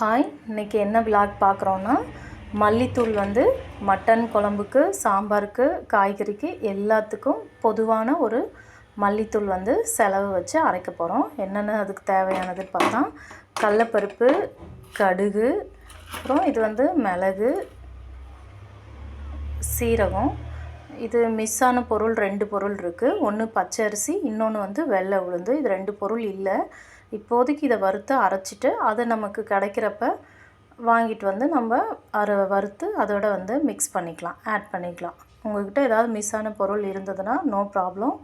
Hi இன்றைக்கி என்ன vlog பார்க்குறோன்னா மல்லித்தூள் வந்து மட்டன் குழம்புக்கு சாம்பாருக்கு காய்கறிக்கு எல்லாத்துக்கும் பொதுவான ஒரு மல்லித்தூள் வந்து செலவு வச்சு அரைக்க போகிறோம் என்னென்ன அதுக்கு தேவையானது பார்த்தா கடலப்பருப்பு கடுகு அப்புறம் இது வந்து மிளகு சீரகம். இது மிஸ் ஆன பொருள் ரெண்டு பொருள் இருக்குது ஒன்று பச்சை அரிசி இன்னொன்று வந்து வெள்ளை உளுந்து. இது ரெண்டு பொருள் இல்லை. இப்போதைக்கு இதை வறுத்து அரைச்சிட்டு அதை நமக்கு கிடைக்கிறப்ப வாங்கிட்டு வந்து நம்ம அரை வறுத்து அதோட வந்து மிக்ஸ் பண்ணிக்கலாம் ஆட் பண்ணிக்கலாம். உங்கள்கிட்ட ஏதாவது மிஸ் ஆன பொருள் இருந்ததுன்னா நோ ப்ராப்ளம்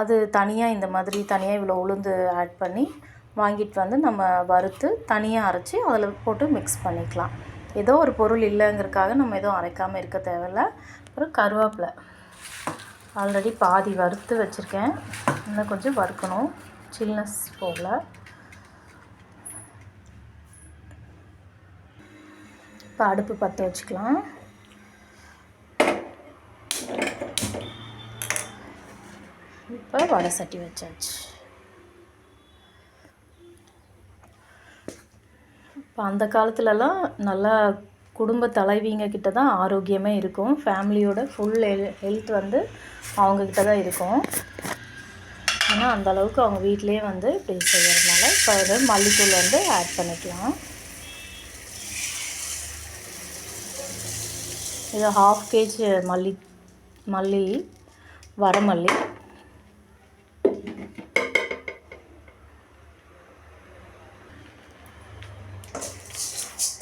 அது தனியாக இந்த மாதிரி தனியாக இவ்வளோ உளுந்து ஆட் பண்ணி வாங்கிட்டு வந்து நம்ம வறுத்து தனியாக அரைச்சி அதில் போட்டு மிக்ஸ் பண்ணிக்கலாம். ஏதோ ஒரு பொருள் இல்லைங்கிறதுக்காக நம்ம எதுவும் அரைக்காமல் இருக்க தேவையில்ல. அப்புறம் கருவேப்பிலை. ஆல்ரெடி பாதி வறுத்து வச்சுருக்கேன். இன்னும் கொஞ்சம் வறுக்கணும். சில்னஸ் போகல. இப்போ அடுப்பு பற்ற வச்சுக்கலாம். இப்போ வடை சட்டி வச்சாச்சு. இப்போ அந்த காலத்துலலாம் நல்லா குடும்ப தலைவிங்க கிட்ட தான் ஆரோக்கியமே இருக்கும். ஃபேமிலியோட ஃபுல் ஹெல்த் வந்து அவங்கக்கிட்ட தான் இருக்கும். ஆனால் அந்த அளவுக்கு அவங்க வீட்டிலேயே வந்து இப்படி செய்கிறதுனால இப்போ வந்து மல்லித்தூள் வந்து ஆட் பண்ணிக்கலாம். இது ஹாஃப் கேஜி மல்லி மல்லி வரமல்லி.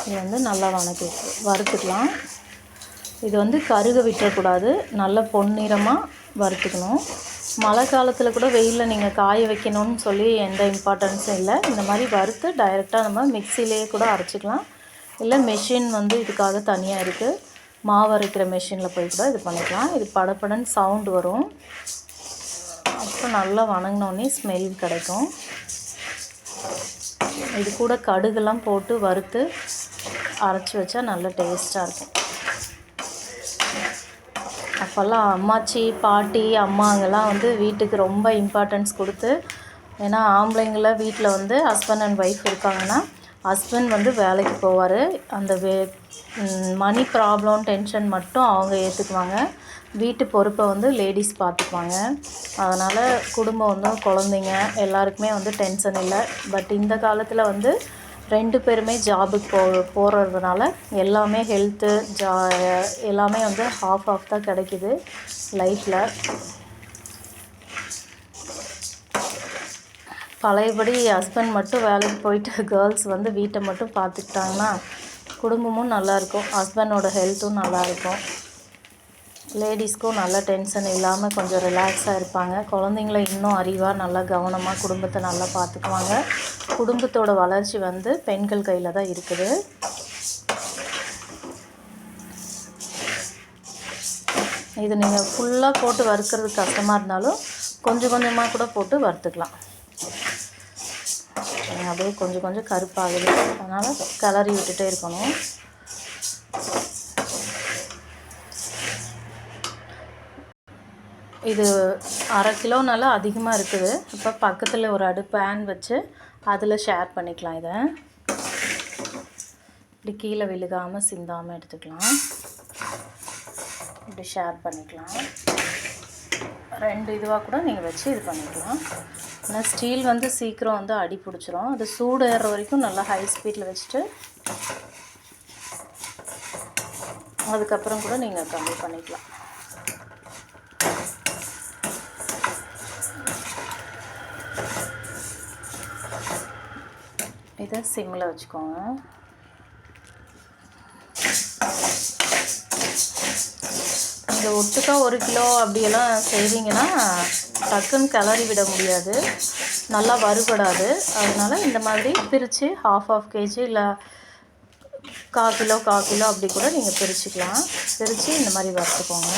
இது வந்து நல்லா வணக்கி வறுத்துக்கலாம். இது வந்து கருக விட்டுறக்கூடாது நல்ல பொன்னிறமாக வறுத்துக்கணும். மழை காலத்தில் கூட வெயிலில் நீங்கள் காய வைக்கணும்னு சொல்லி எந்த இம்பார்ட்டன்ஸும் இல்லை. இந்த மாதிரி வறுத்து டைரெக்டாக நம்ம மிக்சிலேயே கூட அரைச்சிக்கலாம். இல்லை மெஷின் வந்து இதுக்காக தனியாக இருக்குது மாவு அரைக்கிற மிஷினில் போய் கூட இது பண்ணிக்கலாம். இது படப்படன்னு சவுண்டு வரும். அப்புறம் நல்லா வணங்கினோடனே ஸ்மெல் கிடைக்கும். இது கூட கடுகுலாம் போட்டு வறுத்து அரைச்சி வச்சா நல்ல டேஸ்ட்டாக இருக்கும். அப்போல்லாம் அம்மாச்சி பாட்டி அம்மாங்கெல்லாம் வந்து வீட்டுக்கு ரொம்ப இம்பார்ட்டன்ஸ் கொடுத்து ஏன்னா ஆம்பளைங்கள வீட்டில் வந்து ஹஸ்பண்ட் அண்ட் ஒய்ஃப் இருக்காங்கன்னா ஹஸ்பண்ட் வந்து வேலைக்கு போவார். அந்த வே மணி ப்ராப்ளம் டென்ஷன் மட்டும் அவங்க ஏற்றுக்குவாங்க வீட்டு பொறுப்பை வந்து லேடிஸ் பார்த்துக்குவாங்க அதனால் குடும்பம் வந்து குழந்தைங்க எல்லாருக்குமே வந்து டென்ஷன் இல்லை. பட் இந்த காலத்தில் வந்து ரெண்டு பேருமே ஜாபுக்கு போ போகிறதுனால எல்லாமே ஹெல்த்து ஜா எல்லாமே வந்து ஹாஃப் ஆஃப் தான் கிடைக்கிது லைஃப்பில் பழையபடி ஹஸ்பண்ட் மட்டும் வேலைக்கு போயிட்டு கேர்ள்ஸ் வந்து வீட்டை மட்டும் பார்த்துக்கிட்டாங்கன்னா குடும்பமும் நல்லாயிருக்கும் ஹஸ்பண்டோட ஹெல்த்தும் நல்லாயிருக்கும் லேடிஸ்க்கும் நல்ல டென்ஷன் இல்லாமல் கொஞ்சம் ரிலாக்ஸாக இருப்பாங்க. குழந்தைங்கள இன்னும் அறிவாக நல்லா கவனமாக குடும்பத்தை நல்லா பார்த்துக்குவாங்க. குடும்பத்தோட வளர்ச்சி வந்து பெண்கள் கையில் தான் இருக்குது. இது நீங்கள் ஃபுல்லாக போட்டு வறுக்கிறது கஷ்டமாக இருந்தாலும் கொஞ்சம் கொஞ்சமாக கூட போட்டு வறுத்துக்கலாம். அப்படியே கொஞ்சம் கொஞ்சம் கருப்பாகுது. அதனால் கிளறி விட்டுட்டே இருக்கணும். இது அரை கிலோனால அதிகமாக இருக்குது. இப்போ பக்கத்தில் ஒரு அடுப்பு பேன் வச்சு அதில் ஷேர் பண்ணிக்கலாம் இதை. இப்படி கீழே விழுகாமல் சிந்தாமல் எடுத்துக்கலாம். இப்படி ஷேர் பண்ணிக்கலாம். ரெண்டு இதுவாக கூட நீங்கள் வச்சு இது பண்ணிக்கலாம். ஆனால் ஸ்டீல் வந்து சீக்கிரம் வந்து அடி பிடிச்சிரும். அது சூடு ஏறுற வரைக்கும் நல்லா ஹை ஸ்பீடில் வச்சுட்டு அதுக்கப்புறம் கூட நீங்கள் கம்மி பண்ணிக்கலாம். இதை சிம்மில் வச்சுக்கோங்க. இந்த ஒட்டுக்கா ஒரு கிலோ அப்படியெல்லாம் செய்வீங்கன்னா டக்குன்னு கிளறி விட முடியாது. நல்லா வறுபடாது. அதனால் இந்த மாதிரி பிரித்து ஹாஃப் ஆஃப் கேஜி இல்லை கா கிலோ கா கிலோ அப்படி கூட நீங்கள் பிரிச்சுக்கலாம். பிரித்து இந்த மாதிரி வறுத்துக்கோங்க.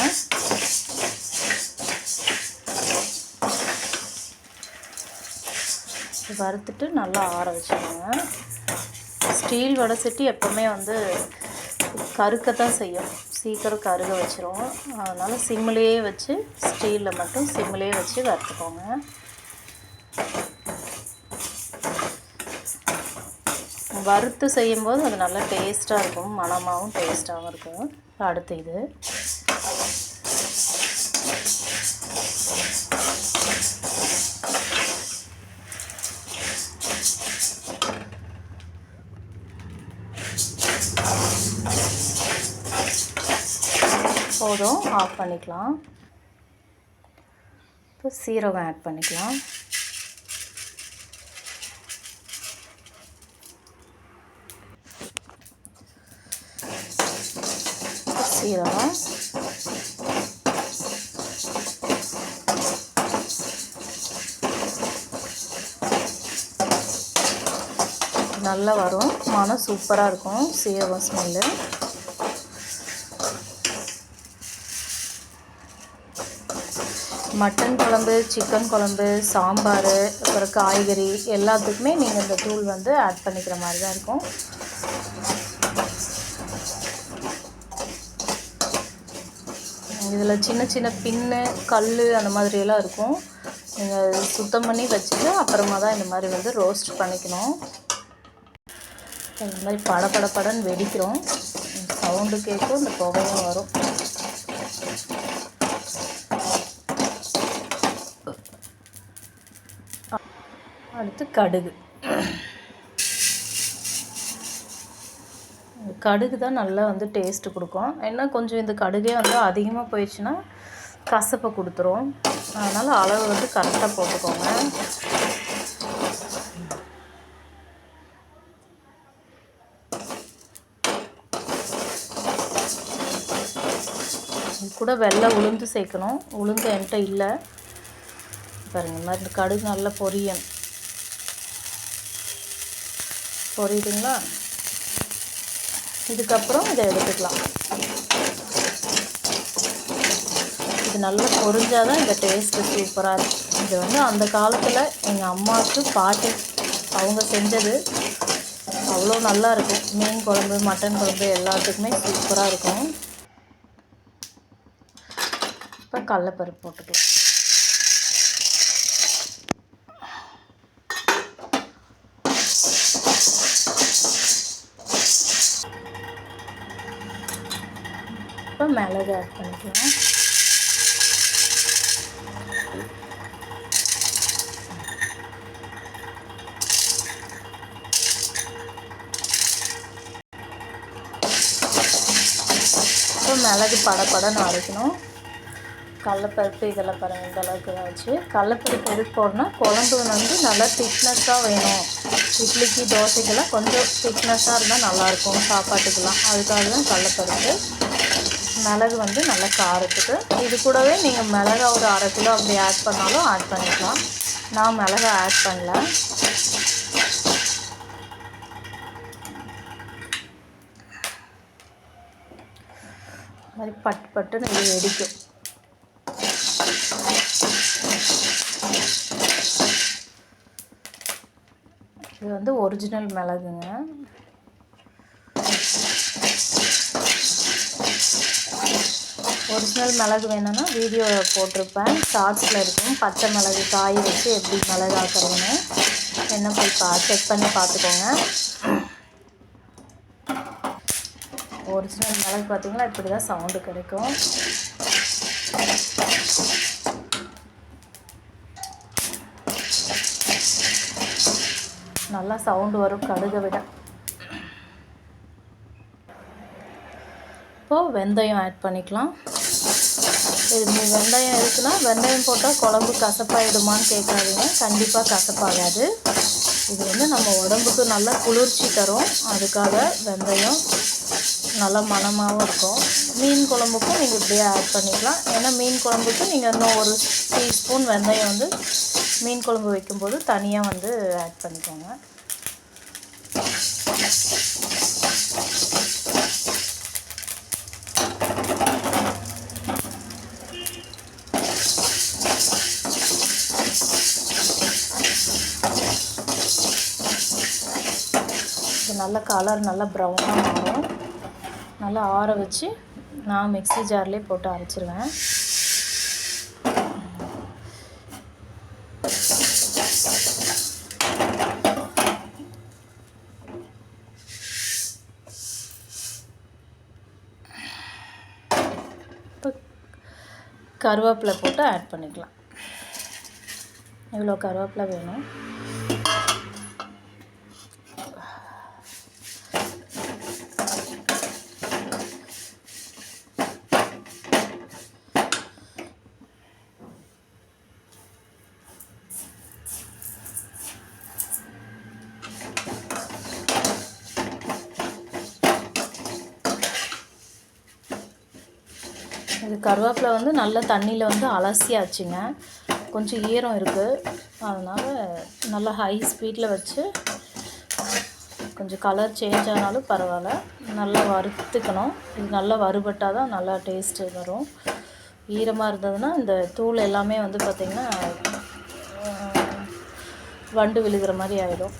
வறுத்துட்டு நல்லா ஆற வச்சுக்கோங்க. ஸ்டீல் வடை சட்டி எப்போவுமே வந்து கருக்கத்தான் செய்யும். சீக்கிரம் கருக வச்சிரும் அதனால் சிம்மிலேயே வச்சு ஸ்டீலில் மட்டும் சிம்மிலேயே வச்சு வறுத்துக்கோங்க. வறுத்து செய்யும்போது அது நல்லா டேஸ்ட்டாக இருக்கும். மணமாகவும் டேஸ்ட்டாகவும் இருக்கும். அடுத்து இது. போதும். ஆஃப் பண்ணிக்கலாம். இப்போ சீரகம் ஆட் பண்ணிக்கலாம். சீரகம் நல்லா வரும். மனம் சூப்பராக இருக்கும். சீரகம் ஸ்மெல்லு மட்டன் குழம்பு சிக்கன் குழம்பு சாம்பார் அப்புறம் காய்கறி எல்லாத்துக்குமே நீங்கள் இந்த தூள் வந்து ஆட் பண்ணிக்கிற மாதிரி தான் இருக்கும். இதில் சின்ன சின்ன பின்னு கல் அந்த மாதிரியெல்லாம் இருக்கும். நீங்கள் சுத்தம் பண்ணி வச்சுட்டு அப்புறமா தான் இந்த மாதிரி வந்து ரோஸ்ட் பண்ணிக்கணும். இந்த மாதிரி பட படன்னு வெடிக்கிறோம் சவுண்டு கேட்கும் இந்த புகையும் வரும். அடுத்து கடுகு. கடுகு தான் நல்லா வந்து டேஸ்ட்டு கொடுக்கும். ஏன்னா கொஞ்சம் இந்த கடுகே வந்து அதிகமாக போயிடுச்சுன்னா கசப்பை கொடுத்துரும். அதனால் அளவு வந்து கரெக்டாக போட்டுக்கோங்க. கூட வெள்ளை உளுந்து சேர்க்கணும். உளுந்து என்கிட்ட இல்லை. பாருங்க இந்த மாதிரி கடுகு நல்லா பொரியணும். புரியுதுங்களா? இதுக்கப்புறம் இதை எடுத்துக்கலாம். இது நல்லா பொரிஞ்சால் தான் இந்த டேஸ்ட்டு சூப்பராக இருக்கும் இது வந்து அந்த காலத்தில் எங்கள் அம்மாவுக்கு பாட்டி அவங்க செஞ்சது அவ்வளோ நல்லா இருக்கும். மீன் குழம்பு மட்டன் குழம்பு எல்லாத்துக்குமே சூப்பராக இருக்கும். இப்போ கடலப்பருப்பு போட்டுக்கலாம். இப்போ மிளகு ஆட் பண்ணிக்கலாம். இப்போ மிளகு படப்படன்னு அரைக்கணும் கடலப்பருப்பு இதெல்லாம் பாருங்கள் இந்த அளவுக்கு ஆச்சு கடலப்பருப்பு எதுக்கு போடணும்னா குழம்பு வந்து நல்லா திக்னஸ்ஸாக வேணும். இட்லிக்கு தோசைக்கெல்லாம் கொஞ்சம் திக்னஸ்ஸாக இருந்தால் நல்லாயிருக்கும் சாப்பாட்டுக்கெல்லாம். அதுக்காக தான் கடலப்பருப்பு. மிளகு வந்து நல்லா காரத்துக்கு. இது கூடவே நீங்கள் மிளகா ஒரு அரை கிலோ அப்படி ஆட் பண்ணாலும் ஆட் பண்ணிக்கலாம். நான் மிளகா ஆட் பண்ணல. மாதிரி பட்டு பட்டுன்னு இது வெடிக்கும். இது வந்து ஒரிஜினல் மிளகுங்க. ஒரிஜினல் மிளகு வேணும்னா வீடியோ போட்டிருப்பேன். ஷார்ட்ஸில் இருக்கும். பச்சை மிளகு காய வச்சு எப்படி மிளகு ஆக்குறதுன்னு என்ன போய் பா செக் பண்ணி பார்த்துக்கோங்க. ஒரிஜினல் மிளகு பார்த்தீங்களா இப்படி தான் சவுண்டு கிடைக்கும். நல்லா சவுண்டு வரும். கடுகை விட. இப்போது வெந்தயம் ஆட் பண்ணிக்கலாம். இது வெந்தயம் இருக்குன்னா வெந்தயம் போட்டால் குழம்பு கசப்பாயிடுமான்னு கேட்காதீங்க. கண்டிப்பாக கசப்பாகாது. இது வந்து நம்ம உடம்புக்கு நல்லா குளிர்ச்சி தரும். அதுக்காக வெந்தயம் நல்லா மணமாகவும் இருக்கும். மீன் குழம்புக்கும் நீங்கள் இப்படியே ஆட் பண்ணிக்கலாம். ஏன்னா மீன் குழம்புக்கு நீங்கள் இன்னும் ஒரு டீஸ்பூன் வெந்தயம் வந்து மீன் குழம்பு வைக்கும்போது தனியாக வந்து ஆட் பண்ணிக்கோங்க. நல்லா கலர் நல்லா ப்ரௌனாக மாறும். நல்லா ஆற வச்சு நான் மிக்சி ஜார்லேயே போட்டு அரைச்சிருவேன். கருவேப்பிலை போட்டு ஆட் பண்ணிக்கலாம். இவ்வளோ கருவேப்பிலை வேணும். இது கருவேப்பிலை வந்து நல்ல தண்ணியில் வந்து அலசியாச்சுங்க. கொஞ்சம் ஈரம் இருக்குது அதனால் நல்லா ஹை ஸ்பீடில் வச்சு கொஞ்சம் கலர் சேஞ்ச் ஆனாலும் பரவாயில்ல. நல்லா வறுத்துக்கணும். இது நல்லா வறுபட்டால் தான் நல்லா டேஸ்ட்டு வரும். ஈரமாக இருந்ததுன்னா இந்த தூள் எல்லாமே வந்து பார்த்திங்கன்னா வண்டு விழுகிற மாதிரி ஆகிடும்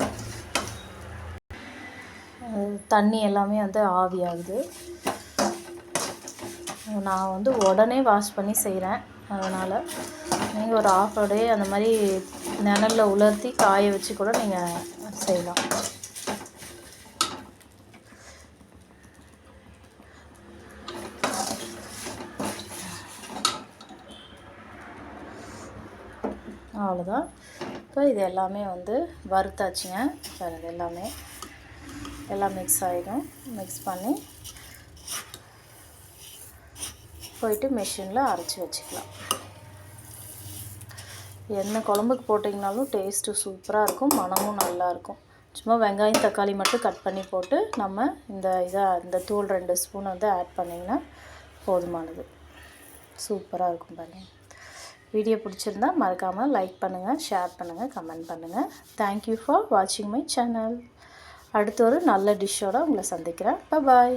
தண்ணி எல்லாமே வந்து ஆவியாகுது நான் வந்து உடனே வாஷ் பண்ணி செய்கிறேன் அதனால் நீங்கள் ஒரு ஆஃப் டே அந்த மாதிரி நிழலில் உலர்த்தி காய வச்சு கூட நீங்கள் செய்யலாம். அவ்வளோதான் இப்போ இது எல்லாமே வந்து வறுத்தாச்சுங்க. இது எல்லாமே எல்லாம் மிக்ஸ் ஆகிடும் மிக்ஸ் பண்ணி போயிட்டு மிஷினில் அரைச்சி வச்சுக்கலாம். என்ன குழம்புக்கு போட்டிங்கனாலும் டேஸ்ட்டு சூப்பராக இருக்கும் மணமும் நல்லாயிருக்கும் சும்மா வெங்காயம் தக்காளி மட்டும் கட் பண்ணி போட்டு நம்ம இந்த இதை இந்த தூள் ரெண்டு ஸ்பூன் வந்து ஆட் பண்ணிங்கன்னா போதுமானது. சூப்பராக இருக்கும் பாருங்க. வீடியோ பிடிச்சிருந்தா மறக்காமல் லைக் பண்ணுங்கள் ஷேர் பண்ணுங்கள் கமெண்ட் பண்ணுங்கள் தேங்க்யூ ஃபார் வாட்சிங் மை சேனல் அடுத்த ஒரு நல்ல டிஷ்ஷோடு உங்களை சந்திக்கிறேன். பாய்